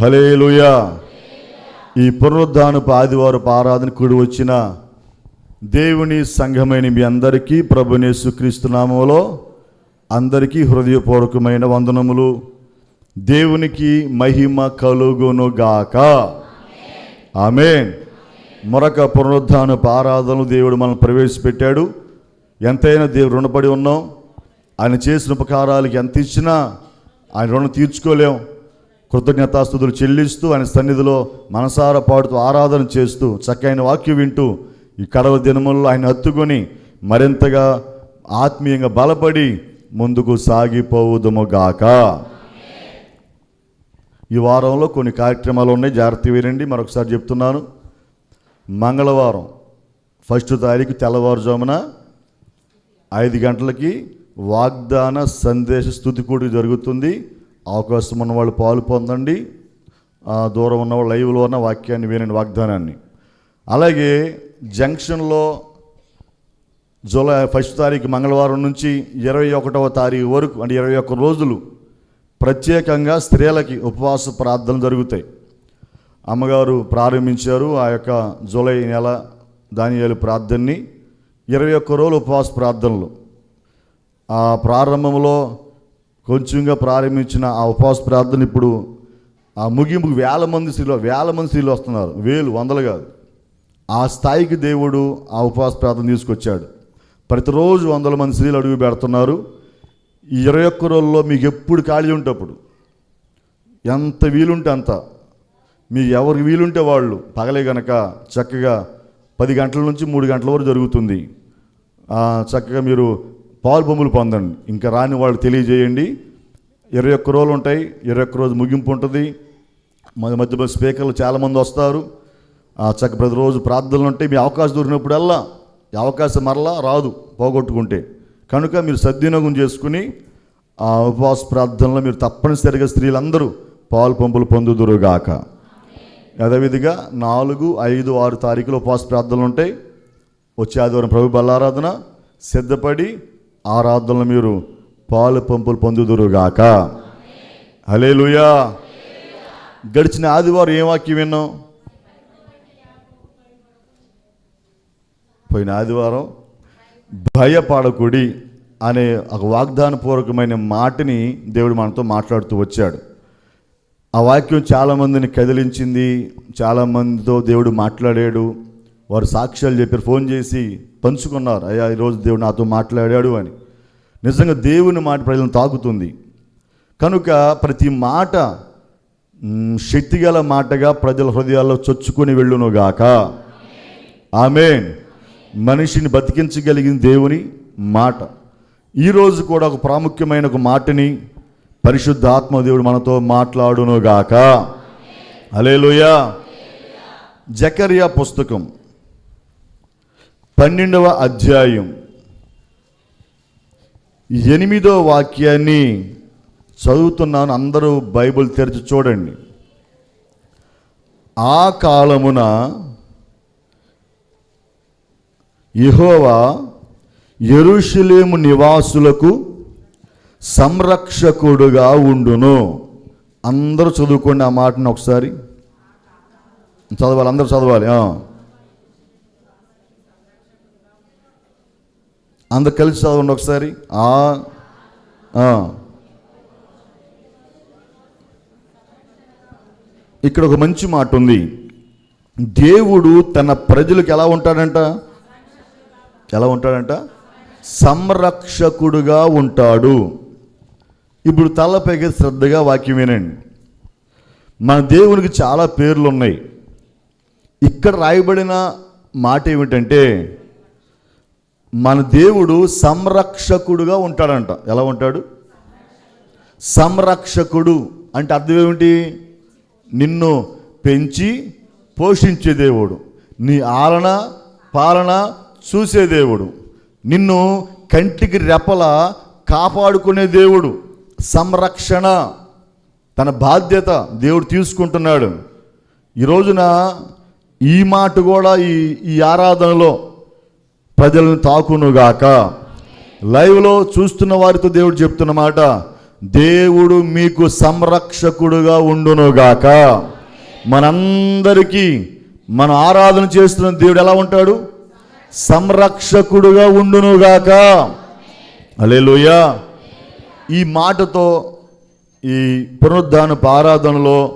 Hallelujah ఈ పునరుద్ధానపు ఆదివారపు ఆరాధన కూడి వచ్చిన దేవుని సంఘమైన మీ అందరికీ ప్రభునే క్రీస్తు అందరికీ హృదయపూర్వకమైన వందనములు. దేవునికి మహిమ కలుగును గాక. ఆమెన్. మరొక పునరుద్ధానపు ఆరాధనలు దేవుడు మనం ప్రవేశపెట్టాడు. ఎంతైనా దేవుడు రుణపడి ఉన్నాం. ఆయన చేసిన ఉపకారాలకి ఎంత ఇచ్చినా ఆయన రుణం తీర్చుకోలేం. కృతజ్ఞతాస్థుతులు చెల్లిస్తూ ఆయన సన్నిధిలో మనసార పాడుతూ ఆరాధన చేస్తూ చక్కైన వాక్యం వింటూ ఈ కడవ దినముల్లో ఆయన హత్తుకొని మరింతగా ఆత్మీయంగా బలపడి ముందుకు సాగిపోవుదముగాక. ఈ వారంలో కొన్ని కార్యక్రమాలు ఉన్నాయి. జాగ్రత్త వినండి. మరొకసారి చెప్తున్నాను. మంగళవారం ఫస్ట్ తారీఖు తెల్లవారుజామున ఐదు గంటలకి వాగ్దాన సందేశ స్థుతి కూడి జరుగుతుంది. అవకాశం ఉన్న వాళ్ళు పాలు పొందండి దూరం ఉన్న వాళ్ళు లైవ్లో ఉన్న వాక్యాన్ని వినండి వాగ్దానాన్ని. అలాగే జంక్షన్లో జూలై ఫస్ట్ తారీఖు మంగళవారం నుంచి ఇరవై ఒకటవ తారీఖు వరకు అంటే ఇరవై ఒక్క రోజులు ప్రత్యేకంగా స్త్రీలకి ఉపవాస ప్రార్థనలు జరుగుతాయి. అమ్మగారు ప్రారంభించారు ఆ యొక్క జూలై నెల దానియాలు ప్రార్థనని. ఇరవై ఒక్క రోజులు ఉపవాస ప్రార్థనలు. ఆ ప్రారంభంలో కొంచెంగా ప్రారంభించిన ఆ ఉపవాస ప్రార్థన ఇప్పుడు ఆ ముగింపు వేల మంది స్త్రీలు వేల మంది స్త్రీలు వస్తున్నారు. వేలు వందలు కాదు. ఆ స్థాయికి దేవుడు ఆ ఉపవాస ప్రార్థన తీసుకొచ్చాడు. ప్రతిరోజు వందల మంది స్త్రీలు అడుగు పెడుతున్నారు. ఈ ఇరవై ఒక్క రోజుల్లో మీకు ఎప్పుడు ఖాళీ ఉంటప్పుడు ఎంత వీలుంటే అంత. మీకు ఎవరికి వీలుంటే వాళ్ళు. పగలే గనక చక్కగా పది గంటల నుంచి మూడు గంటల వరకు జరుగుతుంది. చక్కగా మీరు పాలు బొమ్మలు పొందండి. ఇంకా రాని వాళ్ళు తెలియజేయండి. ఇరవై ఒక్క రోజులు ఉంటాయి. ఇరవై ఒక్క రోజు ముగింపు ఉంటుంది. మధ్య మధ్య స్పీకర్లు చాలామంది వస్తారు. ఆ చక్క ప్రతిరోజు ప్రార్థనలు ఉంటాయి మీ అవకాశం దొరికినప్పుడల్లా ఈ అవకాశం మరలా రాదు పోగొట్టుకుంటే. కనుక మీరు సద్వినియోగం చేసుకుని ఆ ఉపవాస ప్రార్థనలో మీరు తప్పనిసరిగా స్త్రీలందరూ పాలు పంపులు పొందుదురుగాక. యథావిధిగా నాలుగు ఐదు ఆరు తారీఖులు ఉపవాస ప్రార్థనలు ఉంటాయి. వచ్చే ఆదివారం ప్రభు బల్లారాధన సిద్ధపడి ఆరాధనలు మీరు పాలు పంపులు పొందుదురుగాక హలే గడిచిన ఆదివారం ఏ వాక్యం విన్నాం? పోయిన ఆదివారం భయపడకుడి అనే ఒక వాగ్దానపూర్వకమైన మాటని దేవుడు మనతో మాట్లాడుతూ వచ్చాడు. ఆ వాక్యం చాలామందిని కదిలించింది చాలామందితో దేవుడు మాట్లాడాడు. వారు సాక్ష్యాలు చెప్పారు ఫోన్ చేసి పంచుకున్నారు అయ్యా ఈరోజు దేవుడు నాతో మాట్లాడాడు అని. నిజంగా దేవుని మాట ప్రజలను తాకుతుంది. కనుక ప్రతి మాట శక్తిగల మాటగా ప్రజల హృదయాల్లో చొచ్చుకొని వెళ్ళునుగాక ఆమెన్. మనిషిని బతికించగలిగిన దేవుని మాట. ఈరోజు కూడా ఒక ప్రాముఖ్యమైన ఒక మాటని పరిశుద్ధ ఆత్మదేవుడు మనతో మాట్లాడునుగాక అలేలుయా జకరియా పుస్తకం. పన్నెండవ అధ్యాయం. ఎనిమిదో వాక్యాన్ని చదువుతున్నాను. అందరూ బైబిల్ తెరిచి చూడండి. ఆ కాలమున యెహోవా ఎరుషులేము నివాసులకు సంరక్షకుడుగా ఉండును. అందరూ చదువుకోండి ఆ మాటను ఒకసారి. చదవాలి అందరూ చదవాలి. అందరు కలిసి చదవండి ఒకసారి. ఆ ఇక్కడ ఒక మంచి మాట ఉంది. దేవుడు తన ప్రజలకు ఎలా ఉంటాడంట? ఎలా ఉంటాడంట? సంరక్షకుడుగా ఉంటాడు. ఇప్పుడు తలపైకి శ్రద్ధగా వాక్యం వినండి. మన దేవునికి చాలా పేర్లు ఉన్నాయి ఇక్కడ రాయబడిన మాట ఏమిటంటే మన దేవుడు సంరక్షకుడుగా ఉంటాడంట. ఎలా ఉంటాడు? సంరక్షకుడు అంటే అర్థం ఏమిటి? నిన్ను పెంచి పోషించే దేవుడు. నీ ఆలన పాలన చూసే దేవుడు. నిన్ను కంటికి రెపల కాపాడుకునే దేవుడు. సంరక్షణ. తన బాధ్యత దేవుడు తీసుకుంటున్నాడు. ఈ రోజున ఈ మాట కూడా ఈ ఈ ఆరాధనలో ప్రజలను తాకునుగాక. లైవ్లో చూస్తున్న వారితో దేవుడు చెప్తున్న మాట దేవుడు మీకు సంరక్షకుడుగా ఉండునుగాక. మనందరికీ మన ఆరాధన చేస్తున్న దేవుడు ఎలా ఉంటాడు? సంరక్షకుడుగా ఉండునుగాక. అలేలుయ ఈ మాటతో ఈ పునరుద్ధానపు ఆరాధనలో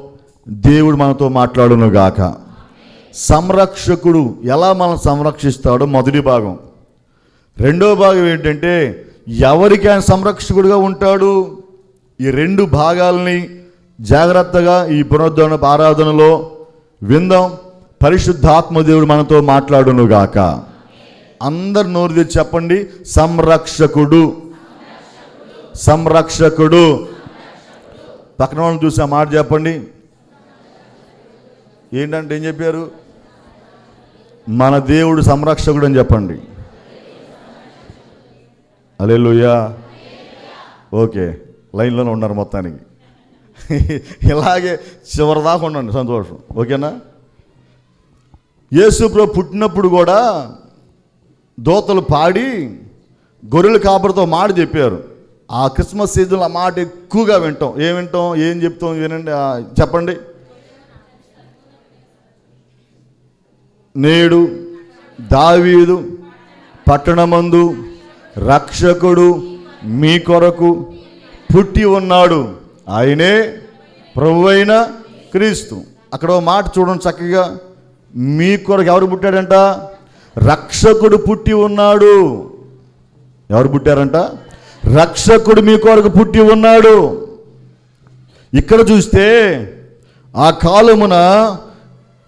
దేవుడు మనతో మాట్లాడునుగాక. సంరక్షకుడు ఎలా మనం సంరక్షిస్తాడో మొదటి భాగం. రెండో భాగం ఏంటంటే ఎవరికి ఆయన సంరక్షకుడిగా ఉంటాడు? ఈ రెండు భాగాల్ని జాగ్రత్తగా ఈ పునరుద్ధరణ ఆరాధనలో విందాం. పరిశుద్ధాత్మదేవుడు మనతో మాట్లాడునుగాక అందరు నోరు తెచ్చి చెప్పండి సంరక్షకుడు. సంరక్షకుడు. పక్కన వాళ్ళని చూసి ఆ మాట చెప్పండి. ఏంటంటే ఏం చెప్పారు? మన దేవుడు సంరక్షకుడు అని చెప్పండి. అలెలుయా ఓకే లైన్లోనే ఉన్నారు మొత్తానికి. ఇలాగే చివరి దాకా ఉండండి సంతోషం. ఓకేనా? యేసుప్రభు పుట్టినప్పుడు కూడా దోతలు పాడి గొర్రెల కాపరితో మాట చెప్పారు. ఆ క్రిస్మస్ సీజన్లో ఆ మాట ఎక్కువగా వింటాం. ఏం వింటాం? ఏం చెప్తాం? వినండి చెప్పండి. నేడు దావీదు పట్టణమందు రక్షకుడు మీ కొరకు పుట్టి ఉన్నాడు. ఆయనే ప్రభువైన క్రీస్తు. అక్కడ మాట చూడండి చక్కగా. మీ కొరకు ఎవరు పుట్టాడంట? రక్షకుడు పుట్టి ఉన్నాడు. ఎవరు పుట్టారంట? రక్షకుడు మీ కొరకు పుట్టి ఉన్నాడు. ఇక్కడ చూస్తే ఆ కాలమున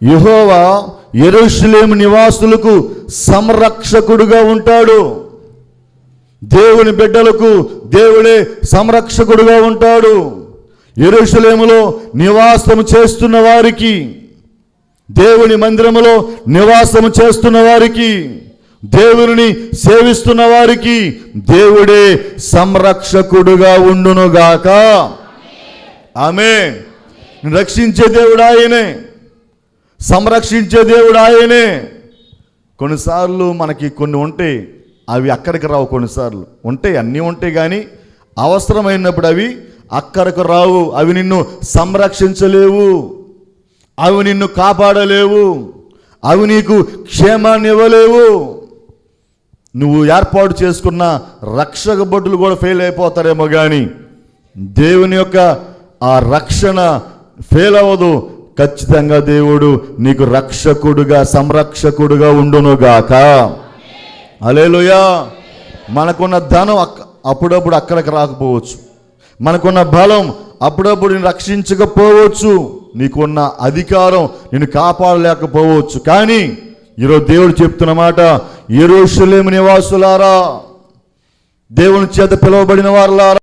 యహోవా యెరూషలేము నివాసులకు సంరక్షకుడుగా ఉంటాడు. దేవుని బిడ్డలకు దేవుడే సంరక్షకుడుగా ఉంటాడు. ఎరుషులేములో నివాసము చేస్తున్న వారికి దేవుని మందిరములో నివాసము చేస్తున్న వారికి దేవుని సేవిస్తున్న వారికి దేవుడే సంరక్షకుడుగా ఉండునుగాక. ఆమె రక్షించే దేవుడు ఆయనే. సంరక్షించే దేవుడు ఆయనే. కొన్నిసార్లు మనకి కొన్ని ఉంటాయి అవి అక్కడికి రావు కొన్నిసార్లు. ఉంటాయి అన్నీ ఉంటాయి కానీ అవసరమైనప్పుడు అవి అక్కడికి రావు. అవి నిన్ను సంరక్షించలేవు. అవి నిన్ను కాపాడలేవు. అవి నీకు క్షేమాన్ని ఇవ్వలేవు. నువ్వు ఏర్పాటు చేసుకున్న రక్షక బొడ్డులు కూడా ఫెయిల్ అయిపోతారేమో కానీ దేవుని యొక్క ఆ రక్షణ ఫెయిల్ అవ్వదు. ఖచ్చితంగా దేవుడు నీకు రక్షకుడుగా సంరక్షకుడుగా ఉండునుగాక. అలేలుయా మనకున్న ధనం అప్పుడప్పుడు అక్కడికి రాకపోవచ్చు. మనకున్న బలం అప్పుడప్పుడు నేను రక్షించకపోవచ్చు. నీకున్న అధికారం నేను కాపాడలేకపోవచ్చు. కానీ ఈరోజు దేవుడు చెప్తున్న మాట ఎరుషలేము నివాసులారా దేవుని చేత పిలువబడిన వారులారా